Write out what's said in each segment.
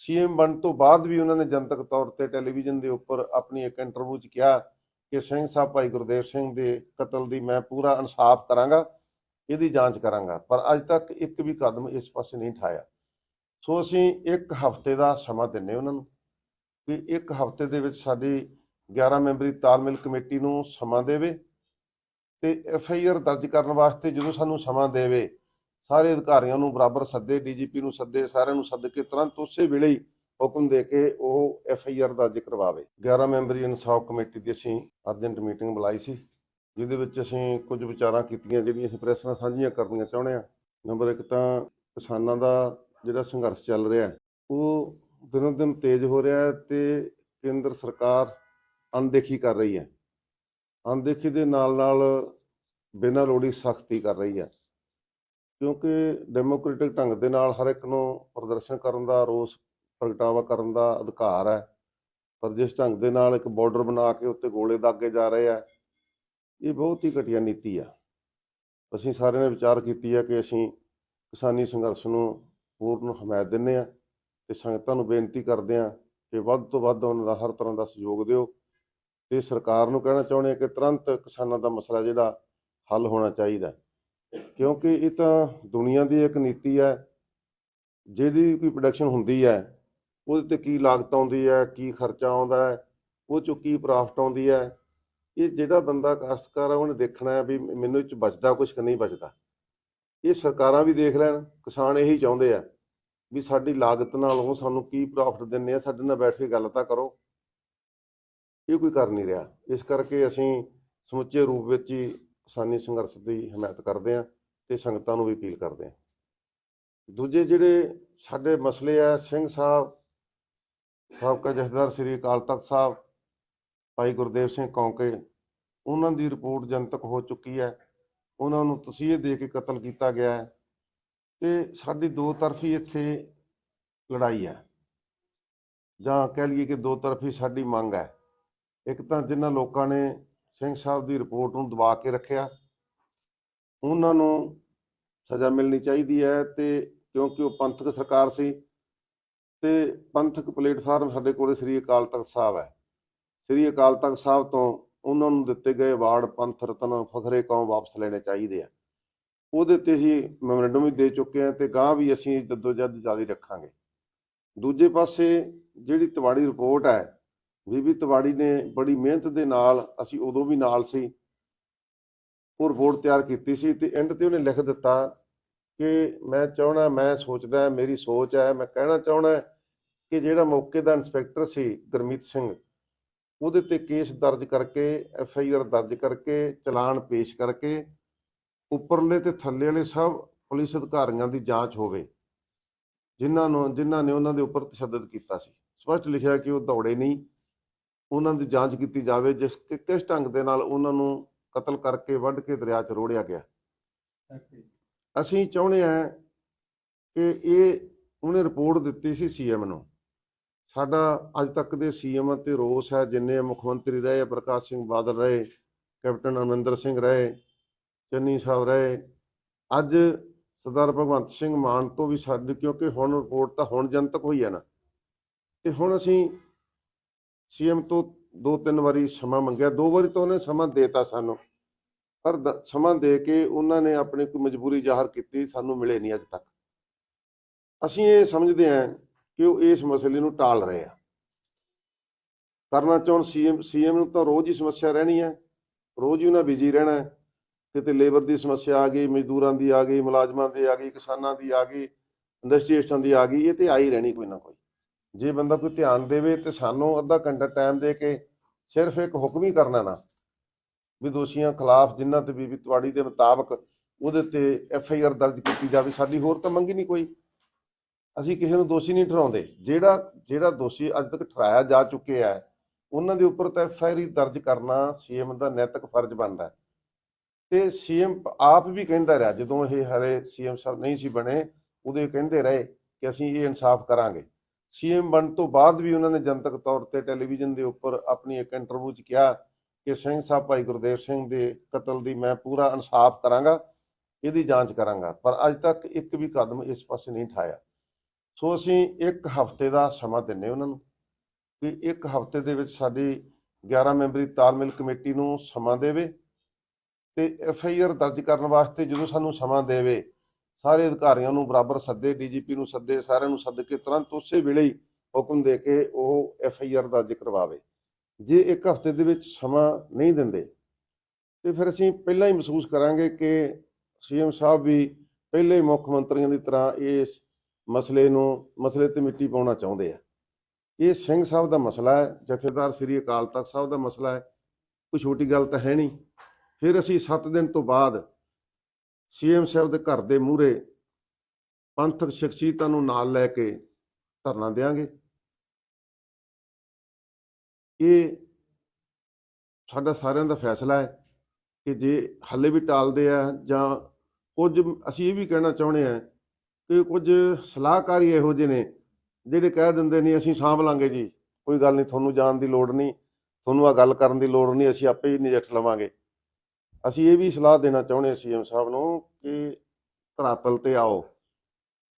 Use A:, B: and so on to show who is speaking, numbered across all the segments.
A: CM ਬਣ ਤੋਂ ਬਾਅਦ ਵੀ ਉਹਨਾਂ ਨੇ ਜਨਤਕ ਤੌਰ ਤੇ ਟੈਲੀਵਿਜ਼ਨ ਦੇ ਉੱਪਰ ਆਪਣੀ ਇੱਕ ਇੰਟਰਵਿਊ 'ਚ ਕਿਹਾ ਕਿ ਸਿੰਘ ਸਾਹਿਬ ਭਾਈ ਗੁਰਦੇਵ ਸਿੰਘ ਦੇ ਕਤਲ ਦੀ ਮੈਂ ਪੂਰਾ ਇਨਸਾਫ ਕਰਾਂਗਾ, ਇਹਦੀ ਜਾਂਚ ਕਰਾਂਗਾ। ਪਰ ਅੱਜ ਤੱਕ ਇੱਕ ਵੀ ਕਦਮ ਇਸ ਪਾਸੇ ਨਹੀਂ ਉਠਾਇਆ ਸੋ ਅਸੀਂ ਇੱਕ ਹਫ਼ਤੇ ਦਾ ਸਮਾਂ ਦਿੰਨੇ ਉਹਨਾਂ ਨੂੰ ਕਿ ਇੱਕ ਹਫ਼ਤੇ ਦੇ ਵਿੱਚ ਸਾਡੀ 11 ਮੈਂਬਰੀ ਤਾਲਮੇਲ ਕਮੇਟੀ ਨੂੰ ਸਮਾਂ ਦੇਵੇ ਤੇ ਐਫ ਆਈ ਆਰ ਦਰਜ ਕਰਨ ਵਾਸਤੇ ਜਦੋਂ ਸਾਨੂੰ ਸਮਾਂ ਦੇਵੇ ਸਾਰੇ ਅਧਿਕਾਰੀਆਂ ਨੂੰ ਬਰਾਬਰ ਸੱਦੇ, ਡੀਜੀਪੀ ਨੂੰ ਸੱਦੇ, ਸਾਰਿਆਂ ਨੂੰ ਸੱਦ ਕੇ ਤੁਰੰਤ ਉਸੇ ਵੇਲੇ ਹੀ ਹੁਕਮ ਦੇ ਕੇ ਉਹ ਐਫ ਆਈ ਆਰ ਦਰਜ ਕਰਵਾਵੇ। 11 ਮੈਂਬਰੀ ਇਨਸਾਫ ਕਮੇਟੀ ਦੀ ਅਸੀਂ ਅਰਜੈਂਟ ਮੀਟਿੰਗ ਬੁਲਾਈ ਸੀ, ਜਿਹਦੇ ਵਿੱਚ ਅਸੀਂ ਕੁਝ ਵਿਚਾਰਾਂ ਕੀਤੀਆਂ ਜਿਹੜੀਆਂ ਅਸੀਂ ਪ੍ਰੈਸ ਨਾਲ ਸਾਂਝੀਆਂ ਕਰਨੀਆਂ ਚਾਹੁੰਦੇ ਹਾਂ। ਨੰਬਰ 1 ਤਾਂ ਕਿਸਾਨਾਂ ਦਾ ਜਿਹੜਾ ਸੰਘਰਸ਼ ਚੱਲ ਰਿਹਾ ਉਹ ਦਿਨੋਂ ਦਿਨ ਤੇਜ਼ ਹੋ ਰਿਹਾ ਹੈ ਤੇ ਕੇਂਦਰ ਸਰਕਾਰ ਅਣਦੇਖੀ ਕਰ ਰਹੀ ਹੈ। ਅਣਦੇਖੀ ਦੇ ਨਾਲ ਨਾਲ ਬਿਨਾਂ ਲੋੜੀ ਸਖਤੀ ਕਰ ਰਹੀ ਹੈ। ਕਿਉਂਕਿ ਡੈਮੋਕ੍ਰੈਟਿਕ ਢੰਗ ਦੇ ਨਾਲ ਹਰ ਇੱਕ ਨੂੰ ਪ੍ਰਦਰਸ਼ਨ ਕਰਨ ਦਾ, ਰੋਸ ਪ੍ਰਗਟਾਵਾ ਕਰਨ ਦਾ ਅਧਿਕਾਰ ਹੈ। ਪਰ ਜਿਸ ਢੰਗ ਦੇ ਨਾਲ ਇੱਕ ਬਾਰਡਰ ਬਣਾ ਕੇ ਉੱਤੇ ਗੋਲੇ ਦਾਗੇ ਜਾ ਰਹੇ ਆ, ਇਹ ਬਹੁਤ ਹੀ ਘਟੀਆ ਨੀਤੀ ਆ। ਅਸੀਂ ਸਾਰਿਆਂ ਨੇ ਵਿਚਾਰ ਕੀਤੀ ਹੈ ਕਿ ਅਸੀਂ ਕਿਸਾਨੀ ਸੰਘਰਸ਼ ਨੂੰ ਪੂਰਨ ਹਮਾਇਤ ਦਿੰਦੇ ਆ ਤੇ ਸੰਗਤਾਂ ਨੂੰ ਬੇਨਤੀ ਕਰਦੇ ਆ ਕਿ ਵੱਧ ਤੋਂ ਵੱਧ ਉਹਨਾਂ ਦਾ ਹਰ ਤਰ੍ਹਾਂ ਦਾ ਸਹਿਯੋਗ ਦਿਓ। ਤੇ ਸਰਕਾਰ ਨੂੰ ਕਹਿਣਾ ਚਾਹੁੰਦੇ ਆ ਕਿ ਤੁਰੰਤ ਕਿਸਾਨਾਂ ਦਾ ਮਸਲਾ ਜਿਹੜਾ ਹੱਲ ਹੋਣਾ ਚਾਹੀਦਾ। ਕਿਉਂਕਿ ਇਹ ਤਾਂ ਦੁਨੀਆ ਦੀ ਇੱਕ ਨੀਤੀ ਹੈ, ਜਿਹਦੀ ਕੋਈ ਪ੍ਰੋਡਕਸ਼ਨ ਹੁੰਦੀ ਹੈ, ਉਹਦੇ ਤੇ ਕੀ ਲਾਗਤ ਆਉਂਦੀ ਹੈ, ਕੀ ਖਰਚਾ ਆਉਂਦਾ ਹੈ, ਉਹ ਚੋਂ ਕੀ ਪ੍ਰਾਫਟ ਆਉਂਦੀ ਹੈ, ਇਹ ਜਿਹੜਾ ਬੰਦਾ ਕਾਸ਼ਤਕਾਰ ਹੈ, ਉਹਨੇ ਦੇਖਣਾ ਹੈ ਵੀ ਮੈਨੂੰ ਇਹ ਚ ਬਚਦਾ ਕੁਝ ਕਿ ਨਹੀਂ ਬਚਦਾ। ਇਹ ਸਰਕਾਰਾਂ ਵੀ ਦੇਖ ਲੈਣ, ਕਿਸਾਨ ਇਹੀ ਚਾਹੁੰਦੇ ਆ ਵੀ ਸਾਡੀ ਲਾਗਤ ਨਾਲ ਉਹ ਸਾਨੂੰ ਕੀ ਪ੍ਰੋਫਿਟ ਦਿੰਦੇ ਆ, ਸਾਡੇ ਨਾਲ ਬੈਠ ਕੇ ਗੱਲ ਤਾਂ ਕਰੋ। ਇਹ ਕੋਈ ਕਰ ਨਹੀਂ ਰਿਹਾ। ਇਸ ਕਰਕੇ ਅਸੀਂ ਸਮੁੱਚੇ ਰੂਪ ਵਿੱਚ ਹੀ ਕਿਸਾਨੀ ਸੰਘਰਸ਼ ਦੀ ਹਮਾਇਤ ਕਰਦੇ ਆ ਤੇ ਸੰਗਤਾਂ ਨੂੰ ਵੀ ਅਪੀਲ ਕਰਦੇ ਆ ਦੂਜੇ ਜਿਹੜੇ ਸਾਡੇ ਮਸਲੇ ਆ, ਸਿੰਘ ਸਾਹਿਬ, ਸਾਬਕਾ ਜਥੇਦਾਰ ਸ੍ਰੀ ਅਕਾਲ ਤਖਤ ਸਾਹਿਬ, ਭਾਈ ਗੁਰਦੇਵ ਸਿੰਘ ਕੌਂਕੇ, ਉਹਨਾਂ ਦੀ ਰਿਪੋਰਟ ਜਨਤਕ ਹੋ ਚੁੱਕੀ ਹੈ। ਉਹਨਾਂ ਨੂੰ ਤਸੀਹੇ ਦੇ ਕੇ ਕਤਲ ਕੀਤਾ ਗਿਆ ਹੈ ਤੇ ਸਾਡੀ ਦੋ ਤਰਫੀ ਇੱਥੇ ਲੜਾਈ ਹੈ। ਜਾਂ ਕਹਿ ਲਈਏ ਕਿ ਦੋ ਤਰਫੀ ਸਾਡੀ ਮੰਗ ਹੈ। ਇੱਕ ਤਾਂ ਜਿਨ੍ਹਾਂ ਲੋਕਾਂ ਨੇ ਸਿੰਘ ਸਾਹਿਬ ਦੀ ਰਿਪੋਰਟ ਨੂੰ ਦਬਾ ਕੇ ਰੱਖਿਆ। ਉਹਨਾਂ ਨੂੰ ਸਜ਼ਾ ਮਿਲਣੀ ਚਾਹੀਦੀ ਹੈ ਤੇ ਕਿਉਂਕਿ ਉਹ ਪੰਥਕ ਸਰਕਾਰ ਸੀ ਤੇ ਪੰਥਕ ਪਲੇਟਫਾਰਮ ਸਾਡੇ ਕੋਲੇ ਸ੍ਰੀ ਅਕਾਲ ਤਖਤ ਸਾਹਿਬ ਹੈ। ਸ੍ਰੀ ਅਕਾਲ ਤਖਤ ਸਾਹਿਬ ਤੋਂ ਉਹਨਾਂ ਨੂੰ ਦਿੱਤੇ ਗਏ ਅਵਾਰਡ ਪੰਥ ਰਤਨ ਫਖਰੇ ਕੌਮ ਵਾਪਸ ਲੈਣੇ ਚਾਹੀਦੇ ਆ। ਉਹਦੇ ਤੇ ਹੀ ਮੈਮੋਰੈਂਡਮ ਵੀ ਦੇ ਚੁੱਕੇ ਆ ਤੇ ਗਾਂ ਵੀ ਅਸੀਂ ਜਦੋਜਹਿਦ ਜਾਰੀ ਰੱਖਾਂਗੇ। ਦੂਜੇ ਪਾਸੇ ਜਿਹੜੀ ਤਵਾੜੀ ਰਿਪੋਰਟ ਹੈ ਬੀਬੀ ਤਿਵਾੜੀ ਨੇ ਬੜੀ ਮਿਹਨਤ ਦੇ ਨਾਲ ਅਸੀਂ ਉਦੋਂ ਵੀ ਨਾਲ ਸੀ। ਉਹ ਰਿਪੋਰਟ ਤਿਆਰ ਕੀਤੀ ਸੀ ਤੇ ਐਂਡ ਤੇ ਉਹਨੇ ਲਿਖ ਦਿੱਤਾ ਕਿ ਮੈਂ ਚਾਹਣਾ ਮੈਂ ਸੋਚਦਾ, ਮੇਰੀ ਸੋਚ ਹੈ, ਮੈਂ ਕਹਿਣਾ ਚਾਹਣਾ ਕਿ ਜਿਹੜਾ ਮੌਕੇ ਦਾ ਇੰਸਪੈਕਟਰ ਸੀ ਗੁਰਮੀਤ ਸਿੰਘ, ਉਹਦੇ ਤੇ ਕੇਸ ਦਰਜ ਕਰਕੇ ਐਫ ਆਈ ਆਰ ਦਰਜ ਕਰਕੇ, ਚਲਾਨ ਪੇਸ਼ ਕਰਕੇ ਉੱਪਰਲੇ ਤੇ ਥੱਲੇ ਵਾਲੇ ਸਭ ਪੁਲਿਸ ਅਧਿਕਾਰੀਆਂ ਦੀ ਜਾਂਚ ਹੋਵੇ, ਜਿਨ੍ਹਾਂ ਨੂੰ, ਜਿਨ੍ਹਾਂ ਨੇ ਉਹਨਾਂ ਦੇ ਉੱਪਰ ਤਸ਼ੱਦਦ ਕੀਤਾ ਸੀ। ਸਪਸ਼ਟ ਲਿਖਿਆ ਕਿ ਉਹ ਦੌੜੇ ਨਹੀਂ। ਉਹਨਾਂ ਦੀ ਜਾਂਚ ਕੀਤੀ ਜਾਵੇ ਜਿਸ ਕਿ ਕਿਸ ਢੰਗ ਦੇ ਨਾਲ ਉਹਨਾਂ ਨੂੰ ਕਤਲ ਕਰਕੇ ਵੱਢ ਕੇ ਦਰਿਆ 'ਚ ਰੋੜਿਆ ਗਿਆ। ਅਸੀਂ ਚਾਹੁੰਦੇ ਹਾਂ ਕਿ ਇਹ ਉਹਨੇ ਰਿਪੋਰਟ ਦਿੱਤੀ ਸੀ ਸੀਐਮ ਨੂੰ। ਸਾਡਾ ਅੱਜ ਤੱਕ ਦੇ ਸੀਐਮ ਤੇ ਰੋਸ ਹੈ ਜਿੰਨੇ ਮੁੱਖ ਮੰਤਰੀ ਰਹੇ ਪ੍ਰਕਾਸ਼ ਸਿੰਘ ਬਾਦਲ ਰਹੇ ਕੈਪਟਨ ਅਮਰਿੰਦਰ ਸਿੰਘ ਰਹੇ ਚੰਨੀ ਸਾਹਿਬ ਰਹੇ ਅੱਜ ਸਰਦਾਰ ਭਗਵੰਤ ਸਿੰਘ ਮਾਨ ਤੋਂ ਵੀ ਸਾਡੀ ਕਿਉਂਕਿ ਹੁਣ ਰਿਪੋਰਟ ਤਾਂ ਹੁਣ ਜਨਤਕ ਹੋਈ ਹੈ ਨਾ। ਤੇ ਹੁਣ ਅਸੀਂ ਸੀਐਮ ਤੋਂ ਦੋ ਤਿੰਨ ਵਾਰੀ ਸਮਾਂ ਮੰਗਿਆ, ਦੋ ਵਾਰੀ ਤਾਂ ਉਹਨੇ ਸਮਾਂ ਦੇਤਾ ਸਾਨੂੰ। ਪਰ ਸਮਾਂ ਦੇ ਕੇ ਉਹਨਾਂ ਨੇ ਆਪਣੀ ਕੋਈ ਮਜਬੂਰੀ ਜ਼ਾਹਰ ਕੀਤੀ, ਸਾਨੂੰ ਮਿਲੇ ਨਹੀਂ ਅੱਜ ਤੱਕ। ਅਸੀਂ ਇਹ ਸਮਝਦੇ ਹਾਂ ਕਿ ਉਹ ਇਸ ਮਸਲੇ ਨੂੰ ਟਾਲ ਰਹੇ ਆ। ਕਰਨਾ ਚਾਹੁਣ ਸੀਐਮ ਸੀਐਮ ਨੂੰ ਤਾਂ ਰੋਜ਼ ਹੀ ਸਮੱਸਿਆ ਰਹਿਣੀ ਹੈ ਰੋਜ਼ ਹੀ ਉਹਨਾਂ ਬਿਜ਼ੀ ਰਹਿਣਾ ਹੈ। ਕਿਤੇ ਲੇਬਰ ਦੀ ਸਮੱਸਿਆ ਆ ਗਈ, ਮਜ਼ਦੂਰਾਂ ਦੀ ਆ ਗਈ, ਮੁਲਾਜ਼ਮਾਂ ਦੀ ਆ ਗਈ, ਕਿਸਾਨਾਂ ਦੀ ਆ ਗਈ ਇੰਡਸਟਰੀਸਟਾਂ ਦੀ ਆ ਗਈ, ਇਹ ਤੇ ਆਈ ਰਹਿਣੀ ਕੋਈ ਨਾ ਕੋਈ। ਜੇ ਬੰਦਾ ਕੋਈ ਧਿਆਨ ਦੇਵੇ ਤੇ ਸਾਨੂੰ ਅੱਧਾ ਘੰਟਾ ਟਾਈਮ ਦੇ ਕੇ ਸਿਰਫ ਇੱਕ ਹੁਕਮ ਹੀ ਕਰਨਾ ਨਾ, ਵੀ ਦੋਸ਼ੀਆਂ ਖਿਲਾਫ ਜਿਨ੍ਹਾਂ ਤੇ ਬੀਬੀ ਤਵਾੜੀ ਦੇ ਮੁਤਾਬਕ ਉਹਦੇ ਤੇ ਐਫ ਆਈ ਆਰ ਦਰਜ ਕੀਤੀ ਜਾਵੇ, ਸਾਡੀ ਹੋਰ ਤਾਂ ਮੰਗੀ ਨਹੀਂ ਕੋਈ। ਅਸੀਂ ਕਿਸੇ ਨੂੰ ਦੋਸ਼ੀ ਨਹੀਂ ਠਹਿਰਾਉਂਦੇ। ਜਿਹੜਾ ਜਿਹੜਾ ਦੋਸ਼ੀ ਅੱਜ ਤੱਕ ਠਹਿਰਾਇਆ ਜਾ ਚੁੱਕੇ ਹੈ, ਉਹਨਾਂ ਦੇ ਉੱਪਰ ਤਾਂ ਐਫ ਆਈ ਆਰ ਦਰਜ ਕਰਨਾ ਸੀਐਮ ਦਾ ਨੈਤਿਕ ਫਰਜ਼ ਬਣਦਾ ਹੈ। ਤੇ ਸੀਐਮ ਆਪ ਵੀ ਕਹਿੰਦਾ ਰਿਹਾ, ਜਦੋਂ ਇਹ ਹਰੇ ਸੀਐਮ ਸਾਹਿਬ ਨਹੀਂ ਸੀ ਬਣੇ, ਉਦੋਂ ਕਹਿੰਦੇ ਰਹੇ ਕਿ ਅਸੀਂ ਇਹ ਇਨਸਾਫ ਕਰਾਂਗੇ। ਸੀਐਮ ਬਣਨ ਤੋਂ ਬਾਅਦ ਵੀ ਉਹਨਾਂ ਨੇ ਜਨਤਕ ਤੌਰ ਤੇ ਟੈਲੀਵਿਜ਼ਨ ਦੇ ਉੱਪਰ ਆਪਣੀ ਇੱਕ ਇੰਟਰਵਿਊ 'ਚ ਕਿਹਾ ਕਿ ਸਿੰਘ ਸਾਹਿਬ ਭਾਈ ਗੁਰਦੇਵ ਸਿੰਘ ਦੇ ਕਤਲ ਦੀ ਮੈਂ ਪੂਰਾ ਇਨਸਾਫ ਕਰਾਂਗਾ, ਇਹਦੀ ਜਾਂਚ ਕਰਾਂਗਾ। ਪਰ ਅੱਜ ਤੱਕ ਇੱਕ ਵੀ ਕਦਮ ਇਸ ਪਾਸੇ ਨਹੀਂ ਉਠਾਇਆ ਸੋ ਅਸੀਂ ਇੱਕ ਹਫ਼ਤੇ ਦਾ ਸਮਾਂ ਦਿੰਨੇ ਉਹਨਾਂ ਨੂੰ ਕਿ ਇੱਕ ਹਫ਼ਤੇ ਦੇ ਵਿੱਚ ਸਾਡੀ 11 ਮੈਂਬਰੀ ਤਾਲਮੇਲ ਕਮੇਟੀ ਨੂੰ ਸਮਾਂ ਦੇਵੇ ਤੇ ਐਫ ਆਈ ਆਰ ਦਰਜ ਕਰਨ ਵਾਸਤੇ ਜਦੋਂ ਸਾਨੂੰ ਸਮਾਂ ਦੇਵੇ ਸਾਰੇ ਅਧਿਕਾਰੀਆਂ ਨੂੰ ਬਰਾਬਰ ਸੱਦੇ, ਡੀਜੀਪੀ ਨੂੰ ਸੱਦੇ, ਸਾਰਿਆਂ ਨੂੰ ਸੱਦ ਕੇ ਤੁਰੰਤ ਉਸੇ ਵੇਲੇ ਹੀ ਹੁਕਮ ਦੇ ਕੇ ਉਹ ਐਫ ਆਈ ਆਰ ਦਰਜ ਕਰਵਾਵੇ। ਜੇ ਇੱਕ ਹਫ਼ਤੇ ਦੇ ਵਿੱਚ ਸਮਾਂ ਨਹੀਂ ਦਿੰਦੇ, ਤੇ ਫਿਰ ਅਸੀਂ ਪਹਿਲਾਂ ਹੀ ਮਹਿਸੂਸ ਕਰਾਂਗੇ ਕਿ ਸੀਐਮ ਸਾਹਿਬ ਵੀ ਪਹਿਲੇ ਮੁੱਖ ਮੰਤਰੀਆਂ ਦੀ ਤਰ੍ਹਾਂ ਇਸ ਮਸਲੇ ਨੂੰ, ਮਸਲੇ ਤੇ ਮਿੱਟੀ ਪਾਉਣਾ ਚਾਹੁੰਦੇ ਆ। ਇਹ ਸਿੰਘ ਸਾਹਿਬ ਦਾ ਮਸਲਾ ਹੈ, ਜਥੇਦਾਰ ਸ੍ਰੀ ਅਕਾਲ ਤਖਤ ਸਾਹਿਬ ਦਾ ਮਸਲਾ ਹੈ, ਕੋਈ ਛੋਟੀ ਗੱਲ ਤਾਂ ਹੈ ਨਹੀਂ। ਫਿਰ ਅਸੀਂ 7 ਦਿਨ ਤੋਂ ਬਾਅਦ ਸੀਐਮ ਸਾਹਿਬ ਦੇ ਘਰ ਦੇ ਮੂਹਰੇ ਪੰਥਕ ਸ਼ਖਸੀਅਤਾਂ ਨੂੰ ਨਾਲ ਲੈ ਕੇ ਧਰਨਾ ਦੇਵਾਂਗੇ ਇਹ ਸਾਡਾ ਸਾਰਿਆਂ ਦਾ ਫੈਸਲਾ ਹੈ ਕਿ ਜੇ ਹੱਲੇ ਵੀ ਟਾਲਦੇ ਆ ਜਾਂ ਕੁਝ, ਅਸੀਂ ਇਹ ਵੀ ਕਹਿਣਾ ਚਾਹੁੰਦੇ ਆ ਕਿ ਕੁਝ ਸਲਾਹਕਾਰੀ ਇਹੋ ਜਿਹੇ ਨੇ ਜਿਹੜੇ ਕਹਿ ਦਿੰਦੇ ਨਹੀਂ ਅਸੀਂ ਸਾਂਭ ਲਾਂਗੇ ਜੀ, ਕੋਈ ਗੱਲ ਨਹੀਂ, ਤੁਹਾਨੂੰ ਜਾਣ ਦੀ ਲੋੜ ਨਹੀਂ, ਤੁਹਾਨੂੰ ਆ ਗੱਲ ਕਰਨ ਦੀ ਲੋੜ ਨਹੀਂ, ਅਸੀਂ ਆਪੇ ਹੀ ਨਜਿੱਠ ਲਵਾਂਗੇ। ਅਸੀਂ ਇਹ ਵੀ ਸਲਾਹ ਦੇਣਾ ਚਾਹੁੰਦੇ ਹਾਂ ਸੀਐਮ ਸਾਹਿਬ ਨੂੰ ਕਿ ਧਰਾਤਲ ਤੇ ਆਓ,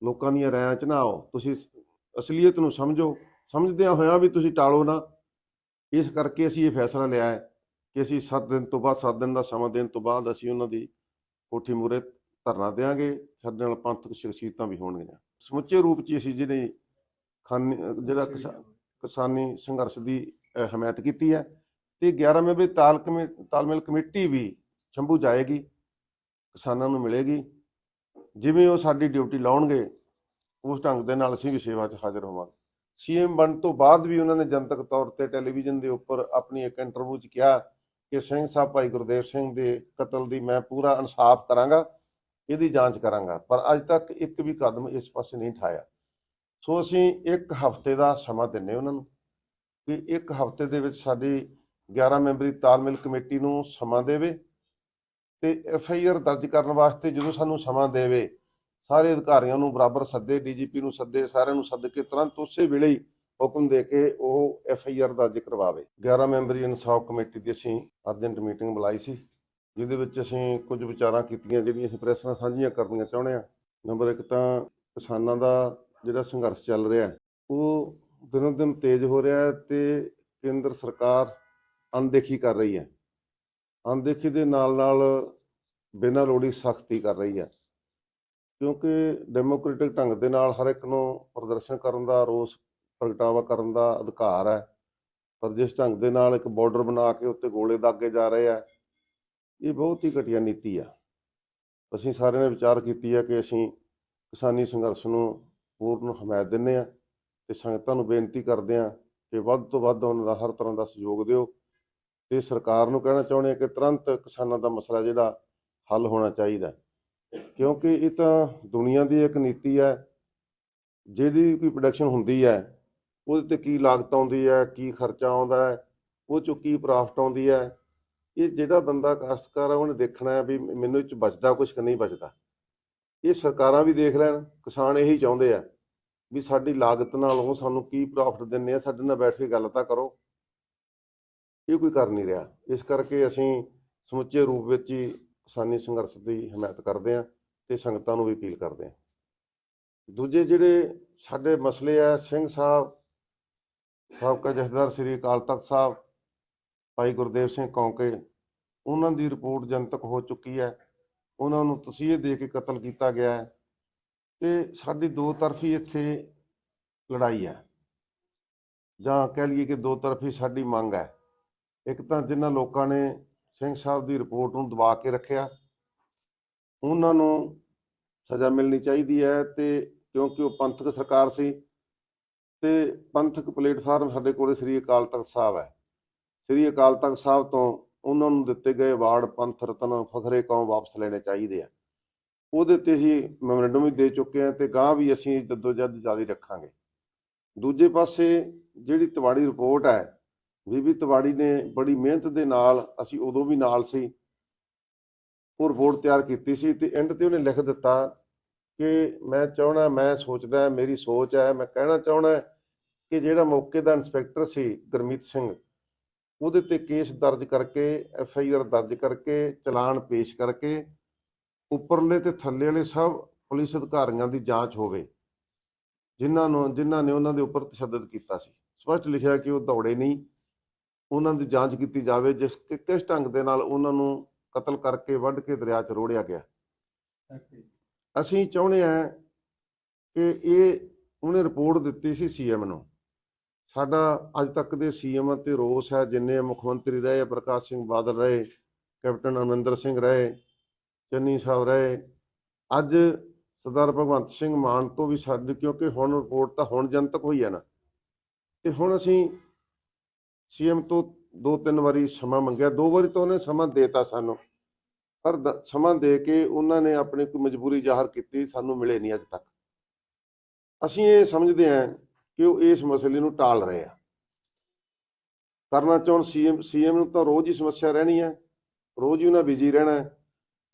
A: ਲੋਕਾਂ ਦੀਆਂ ਰਾਇਆਂ 'ਚ ਨਾ ਆਓ। ਤੁਸੀਂ ਅਸਲੀਅਤ ਨੂੰ ਸਮਝੋ। ਸਮਝਦਿਆਂ ਹੋਇਆਂ ਵੀ ਤੁਸੀਂ ਟਾਲੋ ਨਾ। ਇਸ ਕਰਕੇ ਅਸੀਂ ਇਹ ਫੈਸਲਾ ਲਿਆ ਹੈ ਕਿ ਅਸੀਂ 7 ਦਿਨ ਤੋਂ ਬਾਅਦ 7 ਦਿਨ ਦਾ ਸਮਾਂ ਦੇਣ ਤੋਂ ਬਾਅਦ ਅਸੀਂ ਉਹਨਾਂ ਦੀ ਕੋਠੀ ਮੂਹਰੇ ਧਰਨਾ ਦੇਵਾਂਗੇ। ਸਾਡੇ ਨਾਲ ਪੰਥਕ ਸ਼ਖਸੀਅਤਾਂ ਵੀ ਹੋਣਗੀਆਂ। ਸਮੁੱਚੇ ਰੂਪ 'ਚ ਅਸੀਂ ਜਿਹੜੇ ਖਾਨੀ, ਜਿਹੜਾ ਕਿਸਾ- ਕਿਸਾਨੀ ਸੰਘਰਸ਼ ਦੀ ਹਮਾਇਤ ਕੀਤੀ ਹੈ। ਤੇ 11 ਮੈਂਬਰੀ ਤਾਲ ਕਮੇ ਤਾਲਮੇਲ ਕਮੇਟੀ ਵੀ ਸ਼ੰਭੂ ਜਾਏਗੀ, ਕਿਸਾਨਾਂ ਨੂੰ ਮਿਲੇਗੀ, ਜਿਵੇਂ ਉਹ ਸਾਡੀ ਡਿਊਟੀ ਲਾਉਣਗੇ, ਉਸ ਢੰਗ ਦੇ ਨਾਲ ਅਸੀਂ ਵੀ ਸੇਵਾ 'ਚ ਹਾਜ਼ਰ ਹੋਵਾਂਗੇ। ਸੀਐਮ ਬਣ ਤੋਂ ਬਾਅਦ ਵੀ ਉਹਨਾਂ ਨੇ ਜਨਤਕ ਤੌਰ ਤੇ ਟੈਲੀਵਿਜ਼ਨ ਦੇ ਉੱਪਰ ਆਪਣੀ ਇੱਕ ਇੰਟਰਵਿਊ 'ਚ ਕਿਹਾ ਕਿ ਸਿੰਘ ਸਾਹਿਬ ਭਾਈ ਗੁਰਦੇਵ ਸਿੰਘ ਦੇ ਕਤਲ ਦੀ ਮੈਂ ਪੂਰਾ ਇਨਸਾਫ ਕਰਾਂਗਾ, ਇਹਦੀ ਜਾਂਚ ਕਰਾਂਗਾ, ਪਰ ਅੱਜ ਤੱਕ ਇੱਕ ਵੀ ਕਦਮ ਇਸ ਪਾਸੇ ਨਹੀਂ ਠਾਇਆ। ਸੋ ਅਸੀਂ ਇੱਕ ਹਫ਼ਤੇ ਦਾ ਸਮਾਂ ਦਿੰਨੇ ਉਹਨਾਂ ਨੂੰ ਕਿ ਇੱਕ ਹਫ਼ਤੇ ਦੇ ਵਿੱਚ ਸਾਡੀ 11 ਮੈਂਬਰੀ ਤਾਲਮੇਲ ਕਮੇਟੀ ਨੂੰ ਸਮਾਂ ਦੇਵੇ ਤੇ ਐਫ ਆਈ ਆਰ ਦਰਜ ਕਰਨ ਵਾਸਤੇ ਜਦੋਂ ਸਾਨੂੰ ਸਮਾਂ ਦੇਵੇ, ਸਾਰੇ ਅਧਿਕਾਰੀਆਂ ਨੂੰ ਬਰਾਬਰ ਸੱਦੇ ਡੀਜੀਪੀ ਨੂੰ ਸੱਦੇ, ਸਾਰਿਆਂ ਨੂੰ ਸੱਦ ਕੇ ਤੁਰੰਤ ਉਸੇ ਵੇਲੇ ਹੀ ਹੁਕਮ ਦੇ ਕੇ ਉਹ ਐਫ ਆਈ ਆਰ ਦਰਜ ਕਰਵਾਵੇ। 11 ਮੈਂਬਰੀ ਇਨਸਾਫ ਕਮੇਟੀ ਦੀ ਅਸੀਂ ਅਰਜੈਂਟ ਮੀਟਿੰਗ ਬੁਲਾਈ ਸੀ, ਜਿਹਦੇ ਵਿੱਚ ਅਸੀਂ ਕੁਝ ਵਿਚਾਰਾਂ ਕੀਤੀਆਂ, ਜਿਹੜੀਆਂ ਅਸੀਂ ਪ੍ਰੈਸ ਨਾਲ ਸਾਂਝੀਆਂ ਕਰਨੀਆਂ ਚਾਹੁੰਦੇ ਹਾਂ। ਨੰਬਰ 1 ਤਾਂ ਕਿਸਾਨਾਂ ਦਾ ਜਿਹੜਾ ਸੰਘਰਸ਼ ਚੱਲ ਰਿਹਾ ਉਹ ਦਿਨੋਂ ਦਿਨ ਤੇਜ਼ ਹੋ ਰਿਹਾ ਹੈ ਤੇ ਕੇਂਦਰ ਸਰਕਾਰ ਅਣਦੇਖੀ ਕਰ ਰਹੀ ਹੈ। ਅਣਦੇਖੀ ਦੇ ਨਾਲ ਨਾਲ ਬਿਨਾਂ ਲੋੜੀ ਸਖਤੀ ਕਰ ਰਹੀ ਹੈ। ਕਿਉਂਕਿ ਡੈਮੋਕ੍ਰੈਟਿਕ ਢੰਗ ਦੇ ਨਾਲ ਹਰ ਇੱਕ ਨੂੰ ਪ੍ਰਦਰਸ਼ਨ ਕਰਨ ਦਾ, ਰੋਸ ਪ੍ਰਗਟਾਵਾ ਕਰਨ ਦਾ ਅਧਿਕਾਰ ਹੈ। ਪਰ ਜਿਸ ਢੰਗ ਦੇ ਨਾਲ ਇੱਕ ਬਾਰਡਰ ਬਣਾ ਕੇ ਉੱਤੇ ਗੋਲੇ ਦਾਗੇ ਜਾ ਰਹੇ ਆ, ਇਹ ਬਹੁਤ ਹੀ ਘਟੀਆ ਨੀਤੀ ਆ। ਅਸੀਂ ਸਾਰਿਆਂ ਨੇ ਵਿਚਾਰ ਕੀਤੀ ਹੈ ਕਿ ਅਸੀਂ ਕਿਸਾਨੀ ਸੰਘਰਸ਼ ਨੂੰ ਪੂਰਨ ਹਮਾਇਤ ਦਿੰਦੇ ਆ ਤੇ ਸੰਗਤਾਂ ਨੂੰ ਬੇਨਤੀ ਕਰਦੇ ਆ ਕਿ ਵੱਧ ਤੋਂ ਵੱਧ ਉਹਨਾਂ ਦਾ ਹਰ ਤਰ੍ਹਾਂ ਦਾ ਸਹਿਯੋਗ ਦਿਓ। ਤੇ ਸਰਕਾਰ ਨੂੰ ਕਹਿਣਾ ਚਾਹੁੰਦੇ ਆ ਕਿ ਤੁਰੰਤ ਕਿਸਾਨਾਂ ਦਾ ਮਸਲਾ ਜਿਹੜਾ ਹੱਲ ਹੋਣਾ ਚਾਹੀਦਾ ਕਿਉਂਕਿ ਇਹ ਤਾਂ ਦੁਨੀਆ ਦੀ ਇੱਕ ਨੀਤੀ ਹੈ ਜਿਹੜੀ ਕੋਈ ਪ੍ਰੋਡਕਸ਼ਨ ਹੁੰਦੀ ਹੈ, ਉਹਦੇ ਤੇ ਕੀ ਲਾਗਤ ਆਉਂਦੀ ਹੈ, ਕੀ ਖਰਚਾ ਆਉਂਦਾ ਹੈ, ਉਹ ਚੋਂ ਕੀ ਪ੍ਰਾਫਟ ਆਉਂਦੀ ਹੈ, ਇਹ ਜਿਹੜਾ ਬੰਦਾ ਕਾਸ਼ਤਕਾਰ ਆ, ਉਹਨੇ ਦੇਖਣਾ ਹੈ ਵੀ ਮੈਨੂੰ ਇਹ ਚ ਬਚਦਾ ਕੁਝ ਕਿ ਨਹੀਂ ਬਚਦਾ। ਇਹ ਸਰਕਾਰਾਂ ਵੀ ਦੇਖ ਲੈਣ, ਕਿਸਾਨ ਇਹੀ ਚਾਹੁੰਦੇ ਆ ਵੀ ਸਾਡੀ ਲਾਗਤ ਨਾਲ ਉਹ ਸਾਨੂੰ ਕੀ ਪ੍ਰੋਫਿਟ ਦਿੰਦੇ ਆ, ਸਾਡੇ ਨਾਲ ਬੈਠ ਕੇ ਗੱਲ ਤਾਂ ਕਰੋ। ਇਹ ਕੋਈ ਕਰ ਨਹੀਂ ਰਿਹਾ। ਇਸ ਕਰਕੇ ਅਸੀਂ ਸਮੁੱਚੇ ਰੂਪ ਵਿੱਚ ਹੀ ਕਿਸਾਨੀ ਸੰਘਰਸ਼ ਦੀ ਹਮਾਇਤ ਕਰਦੇ ਹਾਂ ਤੇ ਸੰਗਤਾਂ ਨੂੰ ਵੀ ਅਪੀਲ ਕਰਦੇ ਹਾਂ। ਦੂਜੇ ਜਿਹੜੇ ਸਾਡੇ ਮਸਲੇ ਆ, ਸਿੰਘ ਸਾਹਿਬ, ਸਾਬਕਾ ਜਥੇਦਾਰ ਸ੍ਰੀ ਅਕਾਲ ਤਖਤ ਸਾਹਿਬ, ਭਾਈ ਗੁਰਦੇਵ ਸਿੰਘ ਕੌਂਕੇ, ਉਹਨਾਂ ਦੀ ਰਿਪੋਰਟ ਜਨਤਕ ਹੋ ਚੁੱਕੀ ਹੈ। ਉਹਨਾਂ ਨੂੰ ਤਸੀਹੇ ਦੇ ਕੇ ਕਤਲ ਕੀਤਾ ਗਿਆ ਹੈ ਤੇ ਸਾਡੀ ਦੋ ਤਰਫੀ ਇੱਥੇ ਲੜਾਈ ਹੈ। ਜਾਂ ਕਹਿ ਲਈਏ ਕਿ ਦੋ ਤਰਫੀ ਸਾਡੀ ਮੰਗ ਹੈ। ਇੱਕ ਤਾਂ ਜਿਨ੍ਹਾਂ ਲੋਕਾਂ ਨੇ ਸਿੰਘ ਸਾਹਿਬ ਦੀ ਰਿਪੋਰਟ ਨੂੰ ਦਬਾ ਕੇ ਰੱਖਿਆ, ਉਹਨਾਂ ਨੂੰ ਸਜ਼ਾ ਮਿਲਣੀ ਚਾਹੀਦੀ ਹੈ ਤੇ ਕਿਉਂਕਿ ਉਹ ਪੰਥਕ ਸਰਕਾਰ ਸੀ ਤੇ ਪੰਥਕ ਪਲੇਟਫਾਰਮ ਸਾਡੇ ਕੋਲੇ ਸ੍ਰੀ ਅਕਾਲ ਤਖਤ ਸਾਹਿਬ ਹੈ। ਸ੍ਰੀ ਅਕਾਲ ਤਖਤ ਸਾਹਿਬ ਤੋਂ ਉਹਨਾਂ ਨੂੰ ਦਿੱਤੇ ਗਏ ਅਵਾਰਡ ਪੰਥ ਰਤਨ ਫਖਰੇ ਕੌਮ ਵਾਪਸ ਲੈਣੇ ਚਾਹੀਦੇ ਆ। ਉਹਦੇ ਤੇ ਹੀ ਮੈਮੋਰੈਂਡਮ ਵੀ ਦੇ ਚੁੱਕੇ ਆ ਤੇ ਗਾਂ ਵੀ ਅਸੀਂ ਜਦੋਜਦ ਜਾਰੀ ਰੱਖਾਂਗੇ। ਦੂਜੇ ਪਾਸੇ ਜਿਹੜੀ ਤਵਾੜੀ ਰਿਪੋਰਟ ਹੈ ਬੀਬੀ ਤਿਵਾੜੀ ਨੇ ਬੜੀ ਮਿਹਨਤ ਦੇ ਨਾਲ ਅਸੀਂ ਉਦੋਂ ਵੀ ਨਾਲ ਸੀ। ਉਹ ਰਿਪੋਰਟ ਤਿਆਰ ਕੀਤੀ ਸੀ ਤੇ ਐਂਡ ਤੇ ਉਹਨੇ ਲਿਖ ਦਿੱਤਾ ਕਿ ਮੈਂ ਚਾਹਣਾ ਮੈਂ ਸੋਚਦਾ, ਮੇਰੀ ਸੋਚ ਹੈ, ਮੈਂ ਕਹਿਣਾ ਚਾਹਣਾ ਕਿ ਜਿਹੜਾ ਮੌਕੇ ਦਾ ਇੰਸਪੈਕਟਰ ਸੀ ਗੁਰਮੀਤ ਸਿੰਘ, ਉਹਦੇ ਤੇ ਕੇਸ ਦਰਜ ਕਰਕੇ ਐਫ ਆਈ ਆਰ ਦਰਜ ਕਰਕੇ, ਚਲਾਨ ਪੇਸ਼ ਕਰਕੇ ਉੱਪਰਲੇ ਤੇ ਥੱਲੇ ਵਾਲੇ ਸਭ ਪੁਲਿਸ ਅਧਿਕਾਰੀਆਂ ਦੀ ਜਾਂਚ ਹੋਵੇ, ਜਿਨ੍ਹਾਂ ਨੂੰ, ਜਿਨ੍ਹਾਂ ਨੇ ਉਹਨਾਂ ਦੇ ਉੱਪਰ ਤਸ਼ੱਦਦ ਕੀਤਾ ਸੀ। ਸਪਸ਼ਟ ਲਿਖਿਆ ਕਿ ਉਹ ਦੌੜੇ ਨਹੀਂ ਉਹਨਾਂ ਦੀ ਜਾਂਚ ਕੀਤੀ ਜਾਵੇ ਜਿਸ ਕਿ ਕਿਸ ਢੰਗ ਦੇ ਨਾਲ ਉਹਨਾਂ ਨੂੰ ਕਤਲ ਕਰਕੇ ਵੱਢ ਕੇ ਦਰਿਆ 'ਚ ਰੋੜਿਆ ਗਿਆ। ਅਸੀਂ ਚਾਹੁੰਦੇ ਹਾਂ ਕਿ ਇਹ ਉਹਨੇ ਰਿਪੋਰਟ ਦਿੱਤੀ ਸੀ ਸੀਐਮ ਨੂੰ। ਸਾਡਾ ਅੱਜ ਤੱਕ ਦੇ ਸੀਐਮ ਤੇ ਰੋਸ ਹੈ ਜਿੰਨੇ ਮੁੱਖ ਮੰਤਰੀ ਰਹੇ ਪ੍ਰਕਾਸ਼ ਸਿੰਘ ਬਾਦਲ ਰਹੇ ਕੈਪਟਨ ਅਮਰਿੰਦਰ ਸਿੰਘ ਰਹੇ ਚੰਨੀ ਸਾਹਿਬ ਰਹੇ ਅੱਜ ਸਰਦਾਰ ਭਗਵੰਤ ਸਿੰਘ ਮਾਨ ਤੋਂ ਵੀ ਸਾਡੀ ਕਿਉਂਕਿ ਹੁਣ ਰਿਪੋਰਟ ਤਾਂ ਹੁਣ ਜਨਤਕ ਹੋਈ ਹੈ ਨਾ। ਤੇ ਹੁਣ ਅਸੀਂ ਸੀਐਮ ਤੋਂ ਦੋ ਤਿੰਨ ਵਾਰੀ ਸਮਾਂ ਮੰਗਿਆ, ਦੋ ਵਾਰੀ ਤਾਂ ਉਹਨੇ ਸਮਾਂ ਦੇਤਾ ਸਾਨੂੰ। ਪਰ ਸਮਾਂ ਦੇ ਕੇ ਉਹਨਾਂ ਨੇ ਆਪਣੀ ਕੋਈ ਮਜਬੂਰੀ ਜ਼ਾਹਰ ਕੀਤੀ, ਸਾਨੂੰ ਮਿਲੇ ਨਹੀਂ ਅੱਜ ਤੱਕ। ਅਸੀਂ ਇਹ ਸਮਝਦੇ ਹਾਂ ਕਿ ਉਹ ਇਸ ਮਸਲੇ ਨੂੰ ਟਾਲ ਰਹੇ ਆ। ਕਰਨਾ ਚਾਹੁਣ ਸੀਐਮ ਸੀਐਮ ਨੂੰ ਤਾਂ ਰੋਜ਼ ਹੀ ਸਮੱਸਿਆ ਰਹਿਣੀ ਹੈ ਰੋਜ਼ ਹੀ ਉਹਨਾਂ ਬਿਜ਼ੀ ਰਹਿਣਾ ਹੈ।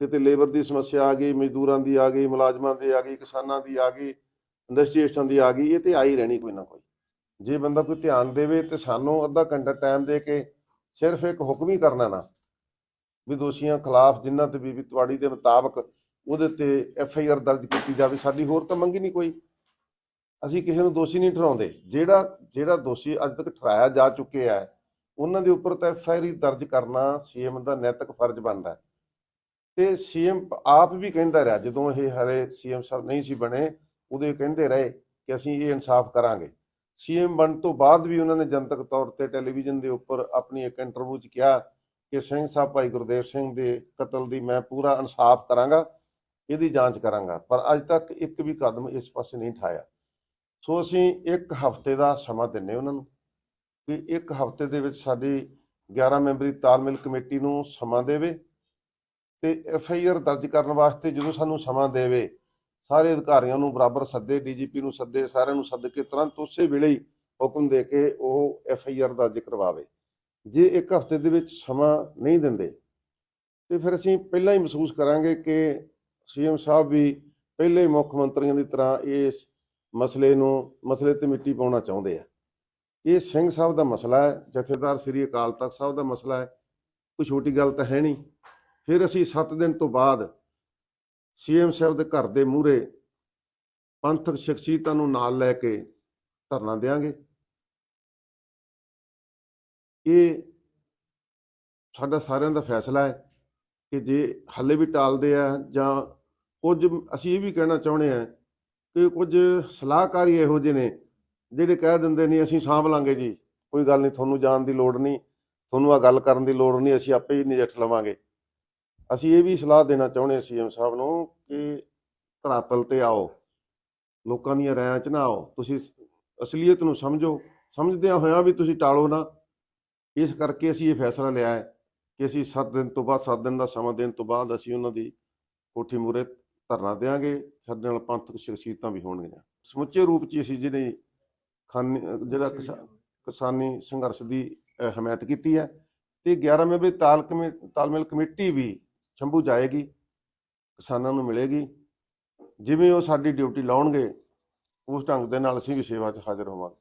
A: ਕਿਤੇ ਲੇਬਰ ਦੀ ਸਮੱਸਿਆ ਆ ਗਈ, ਮਜ਼ਦੂਰਾਂ ਦੀ ਆ ਗਈ, ਮੁਲਾਜ਼ਮਾਂ ਦੀ ਆ ਗਈ, ਕਿਸਾਨਾਂ ਦੀ ਆ ਗਈ ਇੰਡਸਟਰੀਸਟਾਂ ਦੀ ਆ ਗਈ, ਇਹ ਤੇ ਆਈ ਰਹਿਣੀ ਕੋਈ ਨਾ ਕੋਈ। ਜੇ ਬੰਦਾ ਕੋਈ ਧਿਆਨ ਦੇਵੇ ਤੇ ਸਾਨੂੰ ਅੱਧਾ ਘੰਟਾ ਟਾਈਮ ਦੇ ਕੇ ਸਿਰਫ ਇੱਕ ਹੁਕਮ ਹੀ ਕਰਨਾ ਨਾ, ਵੀ ਦੋਸ਼ੀਆਂ ਖਿਲਾਫ ਜਿਨ੍ਹਾਂ ਤੇ ਬੀਬੀ ਤਵਾੜੀ ਦੇ ਮੁਤਾਬਕ ਉਹਦੇ ਤੇ ਐਫ ਆਈ ਆਰ ਦਰਜ ਕੀਤੀ ਜਾਵੇ, ਸਾਡੀ ਹੋਰ ਤਾਂ ਮੰਗੀ ਨਹੀਂ ਕੋਈ। ਅਸੀਂ ਕਿਸੇ ਨੂੰ ਦੋਸ਼ੀ ਨਹੀਂ ਠਹਿਰਾਉਂਦੇ। ਜਿਹੜਾ ਜਿਹੜਾ ਦੋਸ਼ੀ ਅੱਜ ਤੱਕ ਠਹਿਰਾਇਆ ਜਾ ਚੁੱਕੇ ਹੈ, ਉਹਨਾਂ ਦੇ ਉੱਪਰ ਤਾਂ ਐਫ ਆਈ ਆਰ ਦਰਜ ਕਰਨਾ ਸੀਐਮ ਦਾ ਨੈਤਿਕ ਫਰਜ਼ ਬਣਦਾ ਹੈ। ਤੇ ਸੀਐਮ ਆਪ ਵੀ ਕਹਿੰਦਾ ਰਿਹਾ, ਜਦੋਂ ਇਹ ਹਰੇ ਸੀਐਮ ਸਾਹਿਬ ਨਹੀਂ ਸੀ ਬਣੇ, ਉਦੋਂ ਇਹ ਕਹਿੰਦੇ ਰਹੇ ਕਿ ਅਸੀਂ ਇਹ ਇਨਸਾਫ ਕਰਾਂਗੇ। ਸੀਐਮ ਬਣਨ ਤੋਂ ਬਾਅਦ ਵੀ ਉਹਨਾਂ ਨੇ ਜਨਤਕ ਤੌਰ ਤੇ ਟੈਲੀਵਿਜ਼ਨ ਦੇ ਉੱਪਰ ਆਪਣੀ ਇੱਕ ਇੰਟਰਵਿਊ 'ਚ ਕਿਹਾ ਕਿ ਸਿੰਘ ਸਾਹਿਬ ਭਾਈ ਗੁਰਦੇਵ ਸਿੰਘ ਦੇ ਕਤਲ ਦੀ ਮੈਂ ਪੂਰਾ ਇਨਸਾਫ ਕਰਾਂਗਾ, ਇਹਦੀ ਜਾਂਚ ਕਰਾਂਗਾ, ਪਰ ਅੱਜ ਤੱਕ ਇੱਕ ਵੀ ਕਦਮ ਇਸ ਪਾਸੇ ਨਹੀਂ ਠਾਇਆ। ਸੋ ਅਸੀਂ ਇੱਕ ਹਫ਼ਤੇ ਦਾ ਸਮਾਂ ਦਿੰਨੇ ਉਹਨਾਂ ਨੂੰ ਕਿ ਇੱਕ ਹਫ਼ਤੇ ਦੇ ਵਿੱਚ ਸਾਡੀ 11 ਮੈਂਬਰੀ ਤਾਲਮੇਲ ਕਮੇਟੀ ਨੂੰ ਸਮਾਂ ਦੇਵੇ ਤੇ ਐਫ ਆਈ ਆਰ ਦਰਜ ਕਰਨ ਵਾਸਤੇ ਜਦੋਂ ਸਾਨੂੰ ਸਮਾਂ ਦੇਵੇ ਸਾਰੇ ਅਧਿਕਾਰੀਆਂ ਨੂੰ ਬਰਾਬਰ ਸੱਦੇ, ਡੀਜੀਪੀ ਨੂੰ ਸੱਦੇ, ਸਾਰਿਆਂ ਨੂੰ ਸੱਦ ਕੇ ਤੁਰੰਤ ਉਸੇ ਵੇਲੇ ਹੀ ਹੁਕਮ ਦੇ ਕੇ ਉਹ ਐਫ ਆਈ ਆਰ ਦਰਜ ਕਰਵਾਵੇ। ਜੇ ਇੱਕ ਹਫ਼ਤੇ ਦੇ ਵਿੱਚ ਸਮਾਂ ਨਹੀਂ ਦਿੰਦੇ, ਤੇ ਫਿਰ ਅਸੀਂ ਪਹਿਲਾਂ ਹੀ ਮਹਿਸੂਸ ਕਰਾਂਗੇ ਕਿ ਸੀਐਮ ਸਾਹਿਬ ਵੀ ਪਹਿਲੇ ਮੁੱਖ ਮੰਤਰੀਆਂ ਦੀ ਤਰ੍ਹਾਂ ਇਸ ਮਸਲੇ ਨੂੰ, ਮਸਲੇ ਤੇ ਮਿੱਟੀ ਪਾਉਣਾ ਚਾਹੁੰਦੇ ਆ। ਇਹ ਸਿੰਘ ਸਾਹਿਬ ਦਾ ਮਸਲਾ ਹੈ, ਜਥੇਦਾਰ ਸ੍ਰੀ ਅਕਾਲ ਤਖਤ ਸਾਹਿਬ ਦਾ ਮਸਲਾ ਹੈ, ਕੋਈ ਛੋਟੀ ਗੱਲ ਤਾਂ ਹੈ ਨਹੀਂ। ਫਿਰ ਅਸੀਂ 7 ਦਿਨ ਤੋਂ ਬਾਅਦ ਸੀਐਮ ਸਾਹਿਬ ਦੇ ਘਰ ਦੇ ਮੂਹਰੇ ਪੰਥਕ ਸ਼ਖਸੀਅਤਾਂ ਨੂੰ ਨਾਲ ਲੈ ਕੇ ਧਰਨਾ ਦੇਵਾਂਗੇ ਇਹ ਸਾਡਾ ਸਾਰਿਆਂ ਦਾ ਫੈਸਲਾ ਹੈ ਕਿ ਜੇ ਹੱਲੇ ਵੀ ਟਾਲਦੇ ਆ ਜਾਂ ਕੁਝ, ਅਸੀਂ ਇਹ ਵੀ ਕਹਿਣਾ ਚਾਹੁੰਦੇ ਆ ਕਿ ਕੁਝ ਸਲਾਹਕਾਰੀ ਇਹੋ ਜਿਹੇ ਨੇ ਜਿਹੜੇ ਕਹਿ ਦਿੰਦੇ ਨਹੀਂ ਅਸੀਂ ਸਾਂਭ ਲਾਂਗੇ ਜੀ, ਕੋਈ ਗੱਲ ਨਹੀਂ, ਤੁਹਾਨੂੰ ਜਾਣ ਦੀ ਲੋੜ ਨਹੀਂ, ਤੁਹਾਨੂੰ ਆ ਗੱਲ ਕਰਨ ਦੀ ਲੋੜ ਨਹੀਂ, ਅਸੀਂ ਆਪੇ ਹੀ ਨਜਿੱਠ ਲਵਾਂਗੇ। ਅਸੀਂ ਇਹ ਵੀ ਸਲਾਹ ਦੇਣਾ ਚਾਹੁੰਦੇ ਹਾਂ ਸੀਐਮ ਸਾਹਿਬ ਨੂੰ ਕਿ ਧਰਾਤਲ ਤੇ ਆਓ, ਲੋਕਾਂ ਦੀਆਂ ਰਾਇਆਂ 'ਚ ਨਾ ਆਓ। ਤੁਸੀਂ ਅਸਲੀਅਤ ਨੂੰ ਸਮਝੋ। ਸਮਝਦਿਆਂ ਹੋਇਆਂ ਵੀ ਤੁਸੀਂ ਟਾਲੋ ਨਾ। ਇਸ ਕਰਕੇ ਅਸੀਂ ਇਹ ਫੈਸਲਾ ਲਿਆ ਹੈ ਕਿ ਅਸੀਂ 7 ਦਿਨ ਤੋਂ ਬਾਅਦ 7 ਦਿਨ ਦਾ ਸਮਾਂ ਦੇਣ ਤੋਂ ਬਾਅਦ ਅਸੀਂ ਉਹਨਾਂ ਦੀ ਕੋਠੀ ਮੂਹਰੇ ਧਰਨਾ ਦੇਵਾਂਗੇ। ਸਾਡੇ ਨਾਲ ਪੰਥਕ ਸ਼ਖਸੀਅਤਾਂ ਵੀ ਹੋਣਗੀਆਂ। ਸਮੁੱਚੇ ਰੂਪ 'ਚ ਅਸੀਂ ਜਿਹੜੇ ਖਾਨੀ, ਜਿਹੜਾ ਕਿਸਾਨੀ ਸੰਘਰਸ਼ ਦੀ ਹਮਾਇਤ ਕੀਤੀ ਹੈ। ਤੇ 11 ਮੈਂਬਰੀ ਤਾਲ ਕਮੇ ਤਾਲਮੇਲ ਕਮੇਟੀ ਵੀ ਸ਼ੰਭੂ ਜਾਏਗੀ, ਕਿਸਾਨਾਂ ਨੂੰ ਮਿਲੇਗੀ, ਜਿਵੇਂ ਉਹ ਸਾਡੀ ਡਿਊਟੀ ਲਾਉਣਗੇ, ਉਸ ਢੰਗ ਦੇ ਨਾਲ ਅਸੀਂ ਵੀ ਸੇਵਾ 'ਚ ਹਾਜ਼ਰ ਹੋਵਾਂਗੇ।